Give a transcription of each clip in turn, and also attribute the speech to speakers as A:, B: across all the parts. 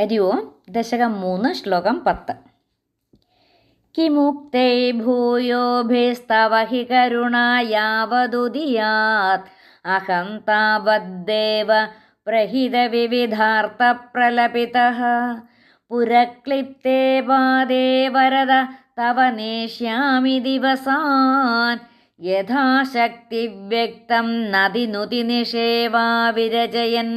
A: ഹരി ഓം ദശകം മൂന്ന് ശ്ലോകം പത്ത്. കിമുക്തൈ ഭൂയോഭിസ്തവ ഹി കരുണായാവതുദിയാത് അഹം താവദ്ദേവ പ്രഹിതവിവിധാർത്ഥപ്രലപിതഃ പുരക്ലിപ്തേ പാദേ വരദ തവ നേഷ്യാമി ദിവസാൻ. യഥാശക്തി വ്യക്തം നദിനുതി നിഷേവാ വിരചയൻ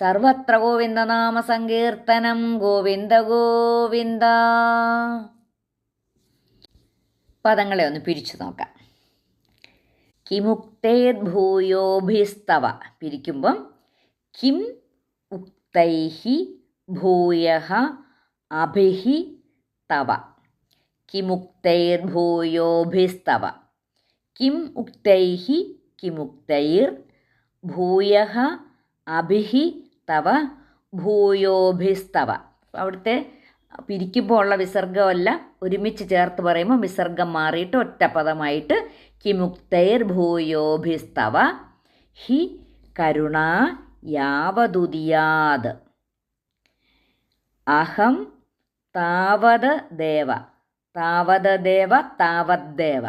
A: സർവത്ര ഗോവിന്ദനാമ സങ്കീർത്തനം ഗോവിന്ദ ഗോവിന്ദ. പദങ്ങളെ ഒന്ന് പിരിച്ചു നോക്കാം. കിമുക്തേദ്ഭൂയോഭിസ്തവ പിരിക്കുമ്പം കിം ഉക്തൈഹി ഭൂയ അഭിഹി തവ. കിമുക്തൈർ ഭൂയോഭിസ്തവ. കിം ഉക്തൈഹി കിമുക്തൈർ ഭൂയ അഭിഹി തവ ഭൂയോഭിസ്തവ. അവിടുത്തെ പിരിക്കുമ്പോൾ ഉള്ള വിസർഗമല്ല ഒരുമിച്ച് ചേർത്ത് പറയുമ്പോൾ വിസർഗം മാറിയിട്ട് ഒറ്റ പദമായിട്ട് കിമുക്തൈർ ഭൂയോഭിസ്തവ. ഹി കരുണ യാവതുദിയാത് അഹം താവത് ദേവ താവത് ദേവ താവദ്ദേവ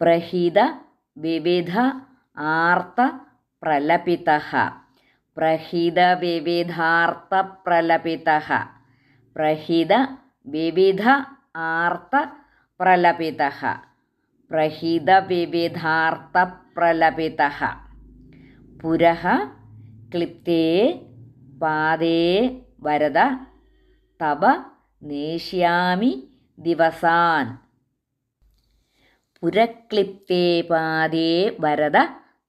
A: പ്രഹിത വിവിധ ആർത്ത പ്രലപിത. പ്രഹിത വിവിധാർത്ത പ്രലപിത പ്രഹിത വിവിധ ആർത്ത പ്രലപിത പ്രഹിത വിവിധാർത്ത പ്രലപിത പുരഃ ക്ലിപ്തേ പാദേ വരദ. തവ നേഷ്യാമി ദിവസാൻ. പുരക്ലിപ്തേ പാദേ വരദ.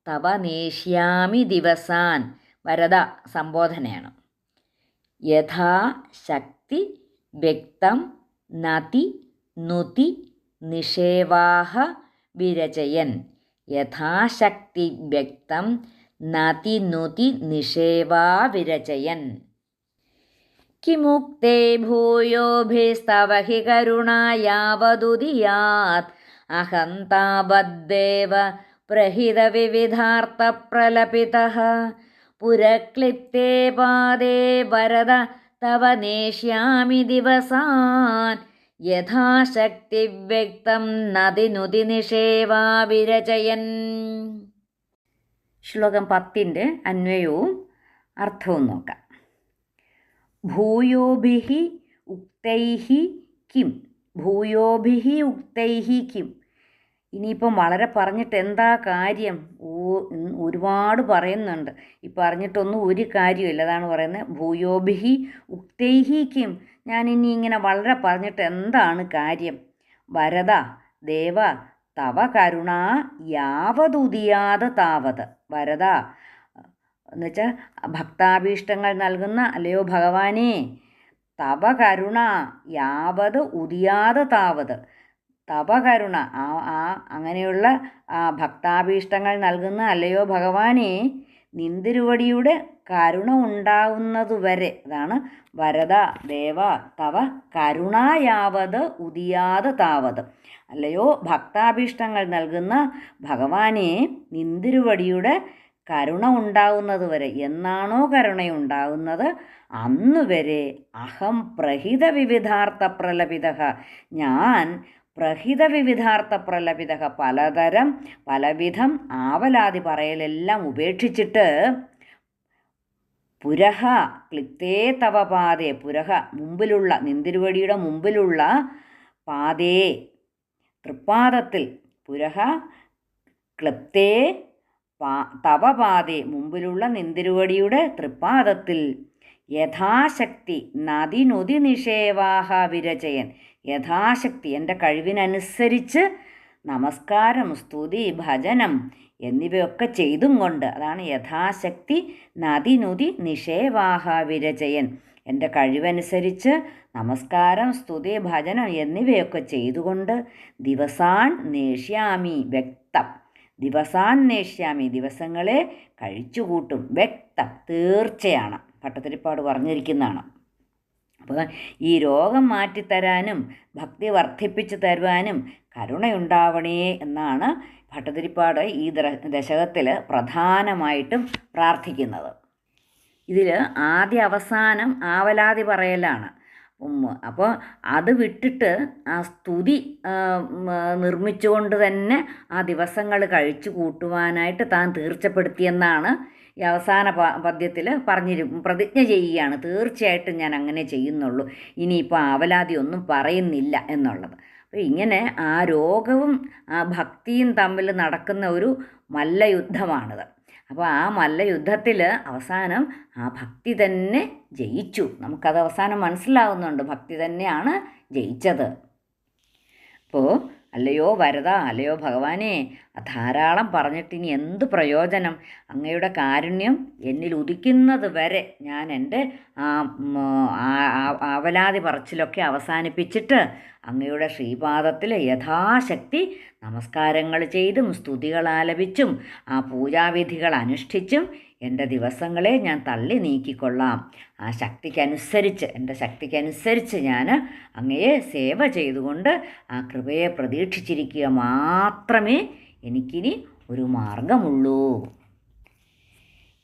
A: തവ നേഷ്യാമി ദിവസാൻ. വരദ സംബോധനയാണ് യഥാ ശക്തി വ്യക്തം നതി നുതി നിഷേവാഹ വിരചയൻ യഥാശക്തി വ്യക്തം നതി നുതി നിഷേവാ വിരചയൻ കിമുക്തേ ഭൂയോഭിസ്തവ ഹി കരുണായാവതുദിയാത് അഹം താവദ്ദേവ പ്രഹിതവിവിധാർത്ഥപ്രലപിതഃ പുരക്ലിപ്തേ പാദേ വരദ തവ നേഷ്യാമി ദിവസാൻ. യഥാശക്തി വ്യക്തം നദിനുതി നിഷേവാ വിരചയൻ. ശ്ലോകം പത്തിന്റെ അന്വയവും അർത്ഥവും നോക്കാം. ഭൂയോഭി ഉക്തൈഹി കിം? ഭൂയോഭി ഉക്തൈഹി കിം? ഇനിയിപ്പം വളരെ പറഞ്ഞിട്ട് എന്താ കാര്യം ഓ ഒരുപാട് പറയുന്നുണ്ട്. ഈ പറഞ്ഞിട്ടൊന്നും ഒരു കാര്യമില്ല അതാണ് പറയുന്നത്. ഭൂയോഭിഹി ഉക്തൈഹിക്കും ഇനി ഇങ്ങനെ വളരെ പറഞ്ഞിട്ട് എന്താണ് കാര്യം? വരത ദേവ തവ കരുണ യാവതുതിയാത താവത്. വരത എന്നുവെച്ചാൽ ഭക്താഭീഷ്ടങ്ങൾ നൽകുന്ന അല്ലയോ ഭഗവാനേ? തവ കരുണ യാവത് ഉദിയാതെ താവത്. തവ കരുണ ആ ആ അങ്ങനെയുള്ള ആ ഭക്താഭീഷ്ടങ്ങൾ നൽകുന്ന അല്ലയോ ഭഗവാനെ നിന്തിരുവടിയുടെ കരുണ ഉണ്ടാവുന്നതുവരെ. അതാണ് വരദ ദേവ തവ കരുണായാവത് ഉദിയാത താവത്. അല്ലയോ ഭക്താഭീഷ്ടങ്ങൾ നൽകുന്ന ഭഗവാനെ നിന്തിരുവടിയുടെ കരുണ ഉണ്ടാവുന്നതുവരെ. എന്നാണോ കരുണയുണ്ടാവുന്നത്? അന്നുവരെ അഹം പ്രഹിത വിവിധാർത്ഥ പ്രലപിത ഞാൻ പ്രഹിത വിവിധാർത്ഥ പ്രലപിത പലതരം പലവിധം ആവലാതി പറയലെല്ലാം ഉപേക്ഷിച്ചിട്ട് പുരഹ ക്ലിപ്തേ തവ പാതേ പുരഹ മുമ്പിലുള്ള നിന്തിരുവടിയുടെ മുമ്പിലുള്ള പാതേ തൃപ്പാദത്തിൽ പുരഹ ക്ലിപ്തേ പാ തവ പാതേ മുമ്പിലുള്ള നിന്തിരുവടിയുടെ തൃപ്പാദത്തിൽ യഥാശക്തി നദിനുതി നിഷേവാഹ വിരചയൻ. യഥാശക്തി എന്റെ കഴിവിനനുസരിച്ച് നമസ്കാരം സ്തുതി ഭജനം എന്നിവയൊക്കെ ചെയ്തും കൊണ്ട് അതാണ് യഥാശക്തി നദിനുതി നിഷേവാഹ വിരചയൻ. എന്റെ കഴിവനുസരിച്ച് നമസ്കാരം സ്തുതി ഭജനം എന്നിവയൊക്കെ ചെയ്തുകൊണ്ട് ദിവസാൻ നേഷ്യാമി വ്യക്തം. ദിവസാൻ നേഷ്യാമി ദിവസങ്ങളെ കഴിച്ചുകൂട്ടും വ്യക്തം. തീർച്ചയാണ്. ഭട്ടത്തിരിപ്പാട് പറഞ്ഞിരിക്കുന്നതാണ്. അപ്പോൾ ഈ രോഗം മാറ്റിത്തരാനും ഭക്തി വർദ്ധിപ്പിച്ചു തരുവാനും കരുണയുണ്ടാവണേ എന്നാണ് ഭട്ടതിരിപ്പാട് ഈ ദശകത്തിൽ പ്രധാനമായിട്ടും പ്രാർത്ഥിക്കുന്നത്. ഇതിൽ ആദ്യ അവസാനം ആവലാതി പറയലാണ്. അപ്പോൾ അത് വിട്ടിട്ട് ആ സ്തുതി നിർമ്മിച്ചുകൊണ്ട് തന്നെ ആ ദിവസങ്ങൾ കഴിച്ചു കൂട്ടുവാനായിട്ട് താൻ തീർച്ചപ്പെടുത്തിയെന്നാണ് ഈ അവസാന പദ്യത്തിൽ പറഞ്ഞിരു പ്രതിജ്ഞ ചെയ്യുകയാണ്. തീർച്ചയായിട്ടും ഞാൻ അങ്ങനെ ചെയ്യുന്നുള്ളൂ. ഇനിയിപ്പോൾ ആവലാതി ഒന്നും പറയുന്നില്ല എന്നുള്ളത്. അപ്പോൾ ഇങ്ങനെ ആ രോഗവും ആ ഭക്തിയും തമ്മിൽ നടക്കുന്ന ഒരു മല്ലയുദ്ധമാണിത് അപ്പോൾ ആ മല്ലയുദ്ധത്തിൽ അവസാനം ആ ഭക്തി തന്നെ ജയിച്ചു. നമുക്കത് അവസാനം മനസ്സിലാവുന്നുണ്ട്. ഭക്തി തന്നെയാണ് ജയിച്ചത്. അപ്പോൾ അല്ലയോ വരത അല്ലയോ ഭഗവാനെ ധാരാളം പറഞ്ഞിട്ട് ഇനി എന്ത് പ്രയോജനം? അങ്ങയുടെ കാരുണ്യം എന്നിൽ ഉദിക്കുന്നത് വരെ ഞാൻ എന്റെ ആവലാതി പറച്ചിലൊക്കെ അവസാനിപ്പിച്ചിട്ട് അങ്ങയുടെ ശ്രീപാദത്തിൽ യഥാശക്തി നമസ്കാരങ്ങൾ ചെയ്തും സ്തുതികൾ ആലപിച്ചും ആ പൂജാവിധികൾ അനുഷ്ഠിച്ചും എന്റെ ദിവസങ്ങളെ ഞാൻ തള്ളി നീക്കിക്കൊള്ളാം. ആ ശക്തിക്കനുസരിച്ച് എന്റെ ശക്തിക്കനുസരിച്ച് ഞാൻ അങ്ങയെ സേവ ചെയ്തുകൊണ്ട് ആ കൃപയെ പ്രതീക്ഷിച്ചിരിക്കുക മാത്രമേ എനിക്കിനി ഒരു മാർഗമുള്ളൂ.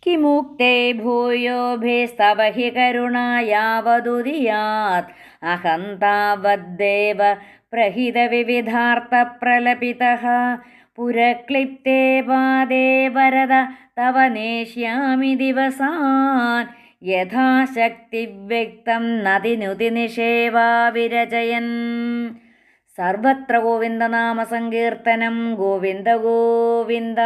A: കിമുക്തേ ഭൂയോഭിസ്തവ ഹി കരുണായാവതുദിയാത് പ്രഹിത വിവിധാർത്ഥ പ്രഹിതവിവിധാർത്ഥപ്രലപിതः പുരക്ലിപ്തേ പാദേ വരദ തവ നേഷ്യാമി ദിവസാൻ. യഥാശക്തിവ്യക്തം നദിനുതി നിഷേവാ വിരചയൻ സർവത്ര ഗോവിന്ദനാമസങ്കീർത്തനം ഗോവിന്ദ ഗോവിന്ദ.